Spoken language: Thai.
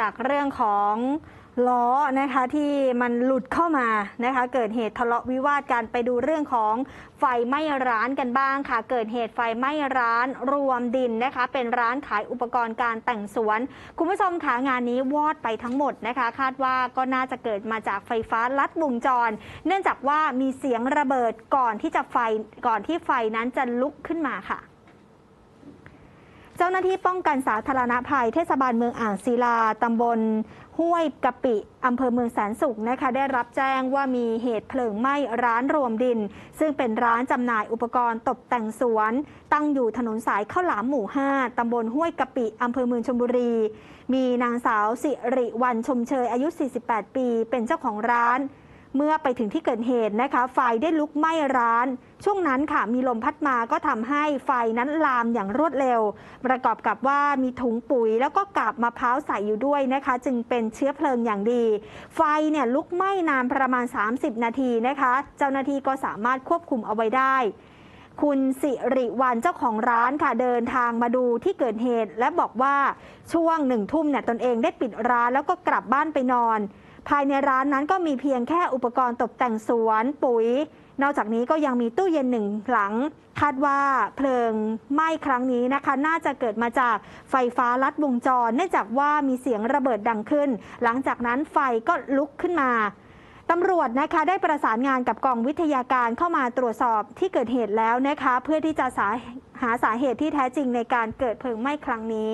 จากเรื่องของล้อนะคะที่มันหลุดเข้ามานะคะเกิดเหตุทะเลาะวิวาทกันไปดูเรื่องของไฟไหม้ร้านกันบ้างค่ะ เกิดเหตุไฟไหม้ร้านรวมดินนะคะ เป็นร้านขายอุปกรณ์การแต่งสวน คุณผู้ชมค่ะงานนี้วอดไปทั้งหมดนะคะ คาดว่าก็น่าจะเกิดมาจากไฟฟ้าลัดวงจร เนื่องจากว่ามีเสียงระเบิดก่อนที่จะไฟก่อนที่ไฟนั้นจะลุกขึ้นมาค่ะ เจ้าหน้าที่ป้องกันสาธารณภัยเทศบาลเมืองอ่างศิลาตำบลห้วยกะปิอำเภอเมืองแสนสุขนะคะ ได้รับแจ้งว่ามีเหตุเพลิงไหม้ร้านรวมดิน ซึ่งเป็นร้านจำหน่ายอุปกรณ์ตกแต่งสวน ตั้งอยู่ถนนสายข้าวหลามหมู่ 5ตำบลห้วยกะปิอำเภอเมืองชลบุรี มีนางสาวสิริวันชมเชยอายุ 48 ปี เป็นเจ้าของร้าน เมื่อไปถึงที่เกิดเหตุนะคะ ไฟได้ลุกไหม้ร้าน ช่วงนั้นค่ะมีลมพัดมาก็ทำให้ไฟนั้นลามอย่างรวดเร็ว ประกอบกับว่ามีถุงปุ๋ย แล้วก็กาบมะพร้าวใส่อยู่ด้วยนะคะ จึงเป็นเชื้อเพลิงอย่างดี ไฟเนี่ยลุกไหม้นานประมาณ 30 นาทีนะคะ เจ้าหน้าที่ก็สามารถควบคุมเอาไว้ได้คุณสิริวันเจ้าของร้านค่ะเดินทางมาดูที่เกิดเหตุ และบอกว่าช่วงหนึ่งทุ่มเนี่ยตนเองได้ปิดร้านแล้วก็กลับบ้านไปนอน ภายในร้านนั้นก็มีเพียงแค่อุปกรณ์ตกแต่งสวนปุ๋ย นอกจากนี้ก็ยังมีตู้เย็นหนึ่งหลัง คาดว่าเพลิงไหม้ครั้งนี้นะคะ น่าจะเกิดมาจากไฟฟ้าลัดวงจร เนื่องจากว่ามีเสียงระเบิดดังขึ้น หลังจากนั้นไฟก็ลุกขึ้นมาตำรวจนะคะได้ประสานงานกับกองวิทยาการเข้ามาตรวจสอบที่เกิดเหตุแล้วนะคะ เพื่อที่จะาหาสาเหตุที่แท้จริงในการเกิดเพลิงไหม้ครั้งนี้